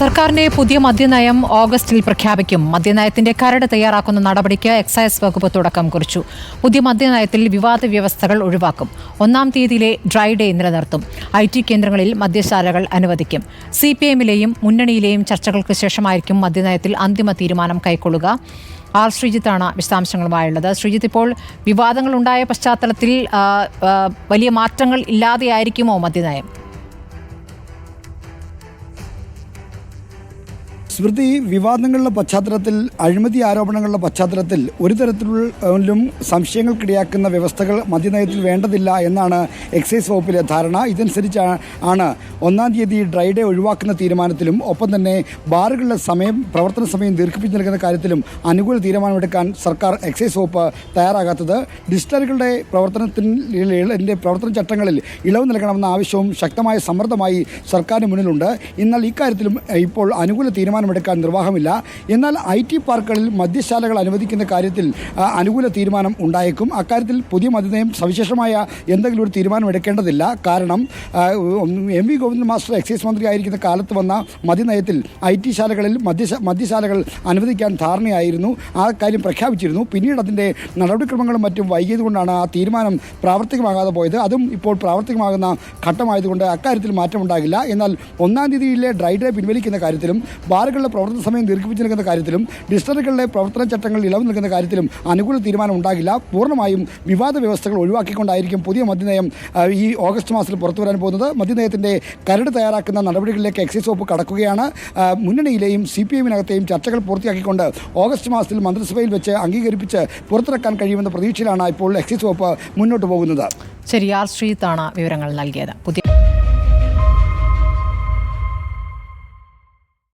സർക്കാരിന്റെ പുതിയ മദ്യനയം ഓഗസ്റ്റിൽ പ്രഖ്യാപിക്കും. മദ്യനയത്തിന്റെ കരട് തയ്യാറാക്കുന്ന നടപടിക്ക് എക്സൈസ് വകുപ്പ് തുടക്കം കുറിച്ചു. പുതിയ മദ്യനയത്തിൽ വിവാദ വ്യവസ്ഥകൾ ഒഴിവാക്കും. ഒന്നാം തീയതിയിലെ ഡ്രൈ ഡേ നിലനിർത്തും. ഐ ടി കേന്ദ്രങ്ങളിൽ മദ്യശാലകൾ അനുവദിക്കും. സി പി എമ്മിലെയും മുന്നണിയിലെയും ചർച്ചകൾക്ക് ശേഷമായിരിക്കും മദ്യനയത്തിൽ അന്തിമ തീരുമാനം കൈക്കൊള്ളുക. ആർ ശ്രീജിത്താണ് വിശദാംശങ്ങളുമായുള്ളത്. ശ്രീജിത്ത് ഇപ്പോൾ വിവാദങ്ങൾ ഉണ്ടായ പശ്ചാത്തലത്തിൽ വലിയ മാറ്റങ്ങൾ ഇല്ലാതെയായിരിക്കുമോ മദ്യനയം? സ്മൃതി വിവാദങ്ങളുടെ പശ്ചാത്തലത്തിൽ അഴിമതി ആരോപണങ്ങളുടെ പശ്ചാത്തലത്തിൽ ഒരു തരത്തിലും സംശയങ്ങൾക്കിടയാക്കുന്ന വ്യവസ്ഥകൾ മദ്യനയത്തിൽ വേണ്ടതില്ല എന്നാണ് എക്സൈസ് വകുപ്പിലെ ധാരണ. ഇതനുസരിച്ച് ആണ് ഒന്നാം തീയതി ഡ്രൈ ഡേ ഒഴിവാക്കുന്ന തീരുമാനത്തിലും ഒപ്പം തന്നെ ബാറുകളുടെ സമയം പ്രവർത്തന സമയം ദീർഘിപ്പിച്ച് നൽകുന്ന കാര്യത്തിലും അനുകൂല തീരുമാനമെടുക്കാൻ സർക്കാർ എക്സൈസ് വകുപ്പ് തയ്യാറാകാത്തത്. ഡിസ്റ്റിലറികളുടെ പ്രവർത്തനത്തിന്റെ പ്രവർത്തന ചട്ടങ്ങളിൽ ഇളവ് നൽകണമെന്ന ആവശ്യവും ശക്തമായ സമ്മർദ്ദമായി സർക്കാരിന് മുന്നിലുണ്ട്. എന്നാൽ ഇക്കാര്യത്തിലും ഇപ്പോൾ അനുകൂല തീരുമാനമെടുക്കാൻ നിർവാഹമില്ല. എന്നാൽ ഐ ടി പാർക്കുകളിൽ മദ്യശാലകൾ അനുവദിക്കുന്ന കാര്യത്തിൽ അനുകൂല തീരുമാനം ഉണ്ടായേക്കും. അക്കാര്യത്തിൽ പുതിയ മദ്യനയം സവിശേഷമായ എന്തെങ്കിലും ഒരു തീരുമാനം എടുക്കേണ്ടതില്ല കാരണം M V Govindan master excise മന്ത്രി ആയിരിക്കുന്ന കാലത്ത് വന്ന മദ്യനയത്തിൽ ഐ ടി ശാലകളിൽ മദ്യ മദ്യശാലകൾ അനുവദിക്കാൻ ധാരണയായിരുന്നു. ആ കാര്യം പ്രഖ്യാപിച്ചിരുന്നു. പിന്നീട് അതിന്റെ നടപടിക്രമങ്ങളും മറ്റും വൈകിയതുകൊണ്ടാണ് ആ തീരുമാനം പ്രാവർത്തികമാകാതെ പോയത്. അതും ഇപ്പോൾ പ്രാവർത്തികമാകുന്ന ഘട്ടമായതുകൊണ്ട് അക്കാര്യത്തിൽ മാറ്റമുണ്ടാകില്ല. എന്നാൽ ഒന്നാം തീയതിയിലെ ഡ്രൈ ഡേ പിൻവലിക്കുന്ന കാര്യത്തിലും ബാറുകളുടെ പ്രവർത്തന സമയം ദീർഘിപ്പിച്ചു നൽകുന്ന കാര്യത്തിലും ഡിസ്റ്ററികളുടെ പ്രവർത്തന ചട്ടങ്ങളിൽ ഇളവ് നൽകുന്ന കാര്യത്തിലും അനുകൂല തീരുമാനം ഉണ്ടാകില്ല. പൂർണമായും വിവാദ വ്യവസ്ഥകൾ ഒഴിവാക്കിക്കൊണ്ടായിരിക്കും പുതിയ മദ്യനയം ഈ ഓഗസ്റ്റ് മാസത്തിൽ പുറത്തു വരാൻ പോകുന്നത്. മദ്യനയത്തിന്റെ കരട് തയ്യാറാക്കുന്ന നടപടികളിലേക്ക് എക്സൈസ് വകുപ്പ് കടക്കുകയാണ്. മുന്നണിയിലെയും സി പി എമ്മിനകത്തെയും ചർച്ചകൾ പൂർത്തിയാക്കിക്കൊണ്ട് ഓഗസ്റ്റ് മാസത്തിൽ മന്ത്രിസഭയിൽ വെച്ച് അംഗീകരിപ്പിച്ച് പുറത്തിറക്കാൻ കഴിയുമെന്ന പ്രതീക്ഷയിലാണ് ഇപ്പോൾ എക്സൈസ് വകുപ്പ് മുന്നോട്ട് പോകുന്നത്. ശരി ആർ ശ്രീത്താണ് വിവരങ്ങൾ നൽകിയത്. പുതിയ